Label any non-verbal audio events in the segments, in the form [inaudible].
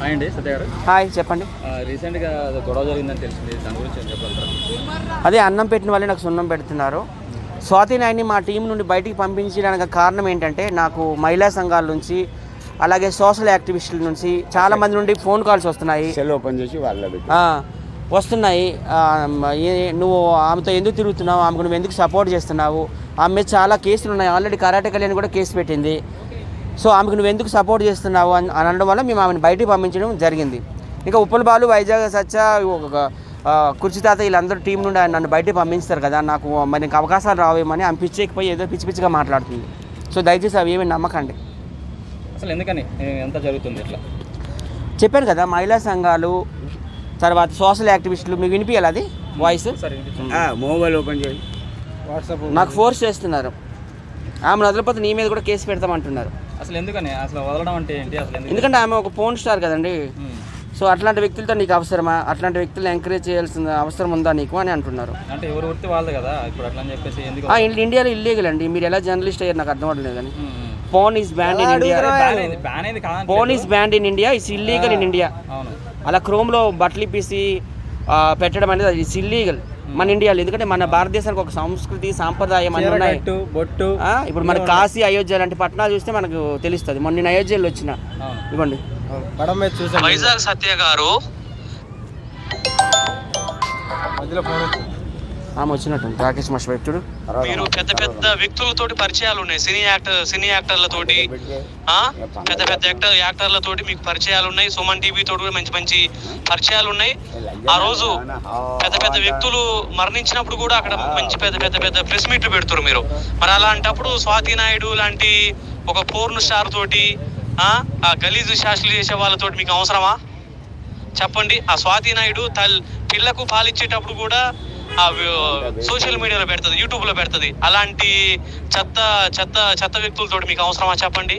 Hi అండి సత్య గారు. Hi చెప్పండి. రీసెంట్గా అది గొడవ జరిగిందని తెలిసింది దాని గురించి చెప్పగలుగుతారా? అదే అన్నం పెట్టిన వాళ్ళే నాకు సున్నం పెడుతున్నారు. స్వాతి నాయన్ని మా టీం నుండి బయటికి పంపించడానికి కారణం ఏంటంటే నాకు మహిళా సంఘాల నుంచి అలాగే సోషల్ యాక్టివిస్టుల నుంచి చాలా మంది నుండి ఫోన్ కాల్స్ వస్తున్నాయి. సెల్ ఓపెన్ చేసి వాళ్ళ వస్తున్నాయి. నువ్వు ఆమెతో ఎందుకు తిరుగుతున్నావు? ఆమెకు నువ్వు ఎందుకు సపోర్ట్ చేస్తున్నావు? ఆమె మీద చాలా కేసులు ఉన్నాయి. ఆల్రెడీ కరాటే కళ్యాణ్ కూడా కేసు పెట్టింది. సో ఆమెకు నువ్వు ఎందుకు సపోర్ట్ చేస్తున్నావు అని అని అనడం వల్ల మేము ఆమెను బయటికి పంపించడం జరిగింది. ఇంకా ఉప్పల్ బాలు వైజాగ్ సచ్చ ఒక ఆ, కుర్చీ తాత వీళ్ళందరూ టీం నుండి ఆయన నన్ను బయటికి పంపిస్తారు కదా నాకు మరి నీకు అవకాశాలు రావేమని ఆమె పిచ్చేకిపోయి ఏదో పిచ్చి పిచ్చిగా మాట్లాడుతుంది. సో దయచేసి అవి ఏమి నమ్మకండి. అసలు ఎందుకని? ఎంత జరుగుతుంది ఇట్లా? చెప్పాను కదా మహిళా సంఘాలు తర్వాత సోషల్ యాక్టివిస్టులు మీకు వినిపించాలి అది? వాయిస్. మొబైల్ ఓపెన్ చేయి. నాకు ఫోర్స్ చేస్తున్నారు. ఆమె వదిలిపోతే నీ మీద కూడా కేసు పెడతామంటున్నారు. అసలు ఎందుకని? అసలు వదలడం అంటే ఏంటి? అసలు ఎందుకు? ఎందుకంటే ఆమె ఒక ఫోన్ స్టార్ కదండి. సో అట్లాంటి వ్యక్తులతో నీకు అవసరమా? అట్లాంటి వ్యక్తులు ఎంకరేజ్ చేయాల్సిన అవసరం ఉందా నీకు అని అంటున్నారు. అంటే ఎవరు వృత్తి వాళ్ళది కదా? ఇప్పుడు అట్లా అని చెప్పేసి ఎందుకు ఇండియాలో ఇల్లీగల్ అండి. మీరు ఎలా జర్నలిస్ట్ అయ్యారు నాకు అర్థం అవ్వట్లేదు కానీ. Phone is banned in India phone is banned in India it's illegal in India అలా క్రోమ్లో బట్టలు ఇప్పేసి పెట్టడం అనేది అది ఇట్స్ ఇల్లీగల్ మన ఇండియాలో ఎందుకంటే మన భారతదేశానికి ఒక సంస్కృతి సాంప్రదాయం అన్నీ ఉన్నాయి. బొట్టు ఇప్పుడు మన కాశీ అయోధ్య లాంటి పట్టణాలు చూస్తే మనకు తెలుస్తుంది. మొన్న నేను అయోధ్యలో వచ్చిన. ఇవ్వండి. వైజాగ్ సత్య గారు. మధ్యలో ఫోన్ వచ్చింది. ఆమె వచ్చినట్టు రాకేష్ మాస్టర్ వ్యక్తుడు మీరు పెద్ద పెద్ద వ్యక్తులతోటి పరిచయాలు ఉన్నాయి. సినీ యాక్టర్ సినీ యాక్టర్లతోటి ఆ? పెద్ద పెద్ద యాక్టర్ యాక్టర్లతోటి మీకు పరిచయాలు ఉన్నాయి. సుమన్ టీవీ తోటి కూడా మంచి మంచి పరిచయాలు ఉన్నాయి. ఆ రోజు పెద్ద పెద్ద వ్యక్తులు మరణించినప్పుడు కూడా అక్కడ మంచి పెద్ద పెద్ద పెద్ద ప్రెస్ మీట్లు పెడుతున్నారు మీరు. మరి అలాంటప్పుడు స్వాతి నాయుడు లాంటి ఒక పోర్న్ స్టార్ తోటి ఆ ఆ గలీజు శాస్త్రులు చేసే వాళ్ళతోటి మీకు అవసరమా? చెప్పండి. ఆ స్వాతి నాయుడు తల్ పిల్లకు పాలిచ్చేటప్పుడు కూడా సోషల్ మీడియాలో పెడుతుంది యూట్యూబ్లో పెడుతుంది. అలాంటి చెత్త చెత్త చెత్త వ్యక్తులతో మీకు అవసరమా చెప్పండి?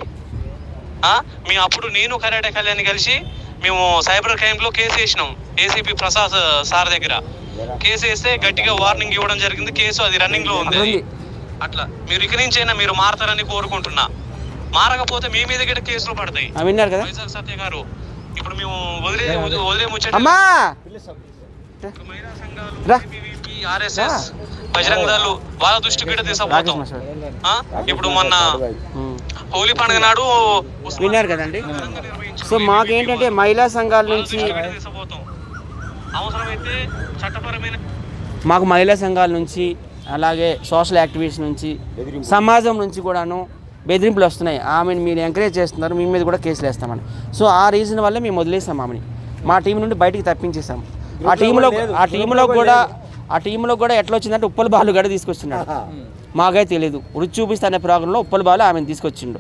మేము అప్పుడు నేను కరాటే కళ్యాణ్ కలిసి మేము సైబర్ క్రైమ్లో కేసు వేసినాం ఏసీపీ ప్రసాద్ సార్ దగ్గర. కేసు వేస్తే గట్టిగా వార్నింగ్ ఇవ్వడం జరిగింది కేసు అది రన్నింగ్లో ఉంది. అది. ఉంది. అట్లా. మీరు ఇక నుంచైనా మీరు మారతారని కోరుకుంటున్నా. మారకపోతే మీ మీద కూడా కేసులు పడతాయి. వైజాగ్ సత్య గారు ఇప్పుడు మేము వదిలే వదిలే ముచ్చట. ఆర్ఎస్ఎస్ బజరంగ దళాలు వాళ్ళ దృష్టి కూడా రాకేష్ తీసుకుపోతాం. మాస్టర్ ఆ? ఇప్పుడు మొన్న. హోలీ పండుగ నాడు విన్నారు కదండి. సో మాకేంటంటే మహిళా సంఘాల నుంచి అవసరమైతే చట్టపరమైన మాకు మహిళా సంఘాల నుంచి అలాగే సోషల్ యాక్టివిస్ట్ నుంచి సమాజం నుంచి కూడాను బెదిరింపులు వస్తున్నాయి. ఆమెను మీరు ఎంకరేజ్ చేస్తున్నారు మీ మీద కూడా కేసులు వేస్తామని. సో ఆ రీజన్ వల్ల మేము వదిలేసాం ఆమెని. మా టీం నుండి బయటికి తప్పించేసాం ఆ టీంలో ఆ టీంలో కూడా ఆ టీంలో కూడా ఎట్లా వచ్చిందంటే ఉప్పల బాలు గడ తీసుకొచ్చినాడు మాకైతే తెలియదు రుచి చూపిస్తే అనే ప్రోగ్రాంలో ఉప్పల బాలు ఆమెను తీసుకొచ్చిండు.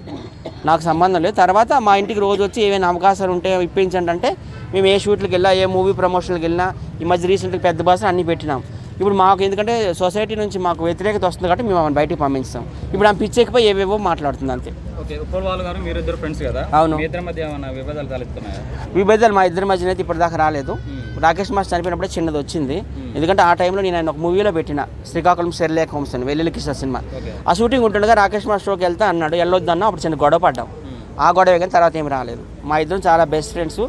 నాకు సంబంధం లేదు. తర్వాత మా ఇంటికి రోజు వచ్చి ఏమైనా అవకాశాలు ఉంటే ఇప్పించండి అంటే మేము ఏ షూట్లకు వెళ్ళా ఏ మూవీ ప్రమోషన్కి వెళ్ళినా ఈ మధ్య రీసెంట్గా పెద్ద బాస్ అన్నీ పెట్టినాం. ఇప్పుడు మాకు ఎందుకంటే సొసైటీ నుంచి మాకు వ్యతిరేకత వస్తుంది కాబట్టి మేము ఆమెను బయటికి పంపిస్తాం. ఇప్పుడు ఆమె పిచ్చెక్కిపోయి ఏవేవో మాట్లాడుతుంది అంతే. ఓకే ఉప్పల్ వాళ్ళు గారు మీరు ఇద్దరు ఫ్రెండ్స్ కదా? అవును. మీ ఇద్దరి మధ్య ఏమైనా విభేదాలు మా ఇద్దరి మధ్యన అయితే ఇప్పటిదాకా రాలేదు. రాకేష్ మాస్టర్ చనిపోయినప్పుడే చిన్నది వచ్చింది. ఎందుకంటే ఆ టైంలో నేను ఆయన ఒక మూవీలో పెట్టిన శ్రీకాకుళం సెర్లేఖ హోమ్స్ అని వెల్లుల్లి కిష్ట సినిమా. ఆ షూటింగ్ ఉంటుండగా రాకేష్ మాస్టర్ షోకి వెళ్తా అన్నాడు. వెళ్ళొద్దు అన్నా అప్పుడు చిన్న గొడవ పడ్డాం. ఆ గొడవ కానీ తర్వాత ఏం రాలేదు. మా ఇద్దరం చాలా బెస్ట్ ఫ్రెండ్స్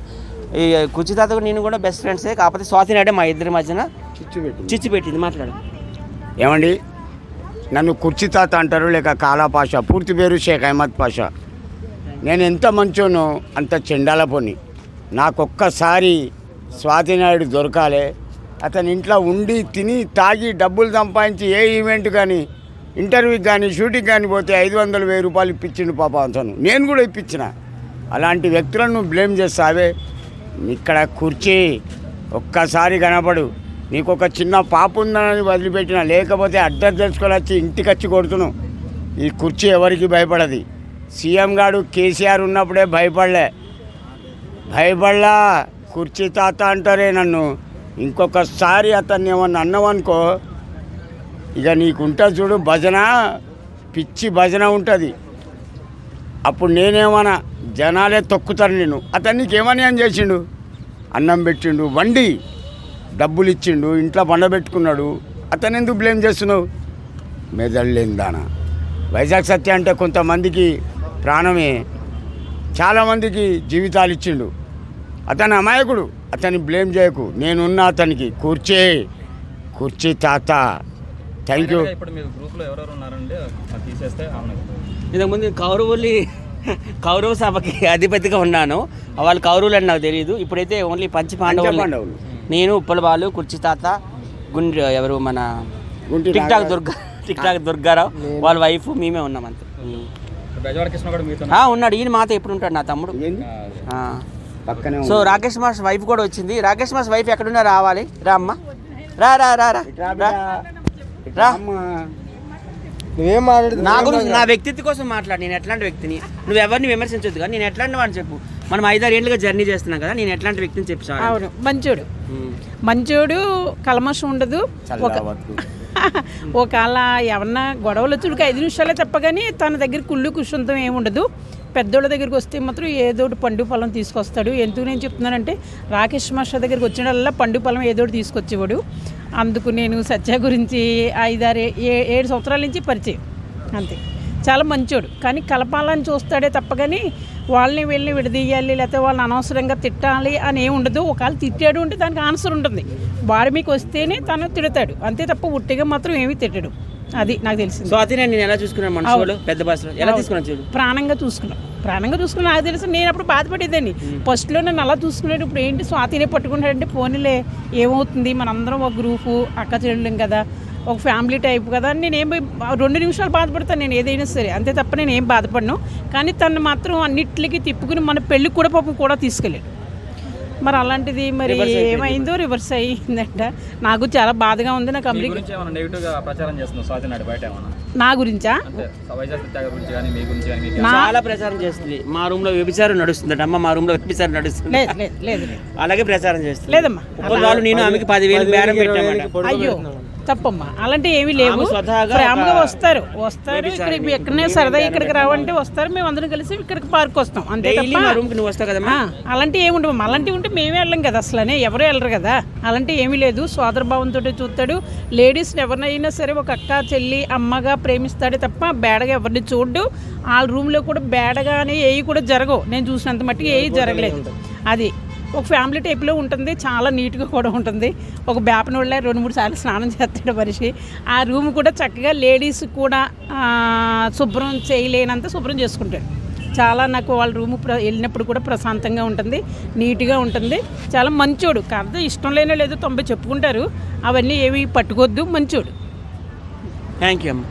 ఈ కుచితాత నేను కూడా బెస్ట్ ఫ్రెండ్సే కాకపోతే స్వాతి నాయుడే మా ఇద్దరి మధ్యన చిచ్చు పెట్టి చిచ్చి పెట్టింది. మాట్లాడు. ఏమండి? నన్ను కుర్చీ తాత అంటారు లేక కాలా పాషా పూర్తి పేరు షేక్ అహ్మద్ పాషా. నేను ఎంత మంచోనో అంత చెండాల పోని. నాకొక్కసారి స్వాతి నాయుడు దొరకాలే. అతని ఇంట్లో ఉండి తిని తాగి డబ్బులు సంపాదించి ఏ ఈవెంట్ కానీ ఇంటర్వ్యూకి కానీ షూటింగ్ కానీ పోతే ఐదు వందలు వెయ్యి రూపాయలు ఇప్పించిండు పాప అతను. నేను కూడా ఇప్పించిన. అలాంటి వ్యక్తులను బ్లేమ్ చేస్తావే. ఇక్కడ కుర్చీ. ఒక్కసారి కనపడు. నీకు ఒక చిన్న పాప ఉందని వదిలిపెట్టిన. లేకపోతే అడ్రస్ తెలుసుకొని వచ్చి ఇంటికి వచ్చి కొడుతున్నావు ఈ కుర్చీ ఎవరికి భయపడది? సీఎం గారు కేసీఆర్ ఉన్నప్పుడే భయపడలే. భయపడలా. కుర్చీ తాత అంటారే నన్ను. ఇంకొకసారి అతన్ని ఏమన్నా అన్నావనుకో ఇక నీకుంటుంది చూడు భజన పిచ్చి భజన ఉంటుంది. అప్పుడు నేనేమన్నా జనాలే తొక్కుతారు నేను అతను నీకేమని అని చేసిండు? అన్నం పెట్టిండు వండి డబ్బులు ఇచ్చిండు ఇంట్లో పండబెట్టుకున్నాడు అతను ఎందుకు బ్లేమ్ చేస్తున్నావు? మెదళ్ళేందానా వైజాగ్ సత్య అంటే కొంతమందికి ప్రాణమే. చాలామందికి జీవితాలు ఇచ్చిండు. అతని అమాయకుడు. అతన్ని బ్లేమ్ చేయకు. నేనున్నా అతనికి. కూర్చే. కుర్చీ తాత. థ్యాంక్ యూ ఇప్పుడు మీరు గ్రూప్లో ఎవరెవరు ఉన్నారండి? అది తీసేస్తే అవును ఇంతకుముందు కౌరవులు కౌరవ సభకి అధిపతిగా ఉన్నాను. వాళ్ళు కౌరవులు అని నాకు తెలియదు ఇప్పుడైతే ఓన్లీ పంచ పాండవులు. నేను ఉప్పల బాలు కుర్చీ తాత గుండ్రి ఎవరు మన గుంటి TikTok. Durga TikTok Durgarao వాళ్ళ వైఫ్ మేమే ఉన్నాం అంతే. ఉన్నాడు. ఈయన మాతో ఎప్పుడు ఉంటాడు? నా తమ్ముడు. పక్కనే సో. రాకేష్ మాస్ వైఫ్ కూడా వచ్చింది. రాకేష్ మాస్ వైఫ్ ఎక్కడున్నా రావాలి. రా అమ్మ. రా రా రా రా. ఇట్రా రా. నువ్వేం నా గురించి నా వ్యక్తిత్వం కోసం మాట్లాడు. నేను ఎట్లాంటి వ్యక్తిని? నువ్వు ఎవరిని విమర్శించొద్దు కానీ నేను ఎట్లాంటి వాడిని చెప్పు? మనం ఐదారు ఏళ్ళుగా జర్నీ చేస్తున్నాం కదా. నేను ఎట్లాంటి వ్యక్తిని చెప్పు. అవును. మంచోడు. మంచోడు కల్మషం ఉండదు. [laughs] ఒకవేళ ఎవరన్నా గొడవలు వచ్చి ఐదు నిమిషాలే తప్ప కానీ తన దగ్గర కుళ్ళు కుషంతం ఏమి ఉండదు. పెద్దోళ్ళ దగ్గరికి వస్తే మాత్రం ఏదో ఒకటి పండు పొలం తీసుకొస్తాడు. ఎందుకు నేను చెప్తున్నానంటే రాకేష్ మాస్టర్ దగ్గరికి వచ్చినల్లా పండు పొలం ఏదో ఒకటి తీసుకొచ్చేవాడు. అందుకు నేను సత్య గురించి ఐదారు ఏ- ఏ- ఏడు సంవత్సరాల నుంచి పరిచయం. అంతే. చాలా మంచోడు. కానీ కలపాలని చూస్తాడే తప్ప కానీ వాళ్ళని వీళ్ళని విడదీయాలి లేకపోతే వాళ్ళని అనవసరంగా తిట్టాలి అని ఏమి ఉండదు. ఒకవేళ తిట్టాడు అంటే దానికి ఆన్సర్ ఉంటుంది. వాడి మీకు వస్తేనే తను తిడతాడు. అంతే తప్ప ఉట్టిగా మాత్రం ఏమీ తిట్టడు. అది నాకు తెలిసింది. నేను ఎలా చూసుకున్నాను పెద్ద భాషలో ఎలా తీసుకున్నాను చూడు? ప్రాణంగా చూసుకున్నాం. ప్రాణంగా చూసుకున్నా. నాకు తెలుసు నేను అప్పుడు బాధపడేదాన్ని. ఫస్ట్లో నన్ను అలా చూసుకున్నాడు ఇప్పుడు ఏంటి స్వాతినే పట్టుకుంటాడంటే పోనీలే ఏమవుతుంది? మనందరం ఒక గ్రూపు అక్క చెల్లెం కదా. ఒక ఫ్యామిలీ టైప్ కదా అని నేను రెండు నిమిషాలు బాధపడతాను నేను ఏదైనా సరే. అంతే తప్ప నేను ఏం బాధపడను. కానీ తను మాత్రం అన్నిటికీ తిప్పుకుని మన పెళ్ళికి కూడా పాపం కూడా తీసుకెళ్ళాడు. మరి అలాంటిది మరి ఏమైందో రివర్స్ అయ్యిందంట నాకు చాలా బాధగా ఉంది నాకు బయట ఏమన్నా నా గురించా? నా- చాలా ప్రచారం చేస్తుంది. మా రూమ్లో వ్యభిచారం నడుస్తుంది అమ్మ మా రూమ్లో వ్యభిచారం నడుస్తుంది. లేదు లేదు లేదు. లేదు అలాగే ప్రచారం చేస్తుంది. లేదమ్మా. నేను ఆమెకి పదివేలు బేరం పెట్టామట. అయ్యో. తప్పమ్మా. అలాంటి ఏమీ లేవు. ప్రేమగా వస్తారు. వస్తారు. ఇక్కడికి ఎక్కడనే సరదా ఇక్కడికి రావంటే వస్తారు. మేము అందరం కలిసి ఇక్కడికి పార్క్ వస్తాం. అంతే అలాంటివి ఏమి ఉండవు. అలాంటివి ఉంటే మేమే వెళ్ళం కదా అసలనే. ఎవరు వెళ్ళరు కదా. అలాంటి ఏమీ లేదు. సోదరభావంతో చూస్తాడు. లేడీస్ని ఎవరినైనా సరే ఒక అక్క చెల్లి అమ్మగా ప్రేమిస్తాడే తప్ప బేడగా ఎవరిని చూడ్డు. వాళ్ళ రూమ్లో కూడా బేడగా అని ఏవి కూడా జరగవు. నేను చూసినంత మట్టుకు ఏవి జరగలేదు. అది ఒక ఫ్యామిలీ టైప్లో ఉంటుంది చాలా నీట్గా కూడా ఉంటుంది. ఒక బేపనోళ్ళ రెండు మూడు సార్లు స్నానం చేస్తాడు మనిషి. ఆ రూమ్ కూడా చక్కగా లేడీస్ కూడా శుభ్రం చేయలేనంత శుభ్రం చేసుకుంటాడు. చాలా నాకు వాళ్ళ రూమ్ ప్ర వెళ్ళినప్పుడు కూడా ప్రశాంతంగా ఉంటుంది నీట్గా ఉంటుంది. చాలా మంచోడు కాదు ఇష్టం లేనో లేదో తొంభై చెప్పుకుంటారు. అవన్నీ ఏవి పట్టుకోవద్దు మంచోడు. థ్యాంక్ యూ అమ్మ.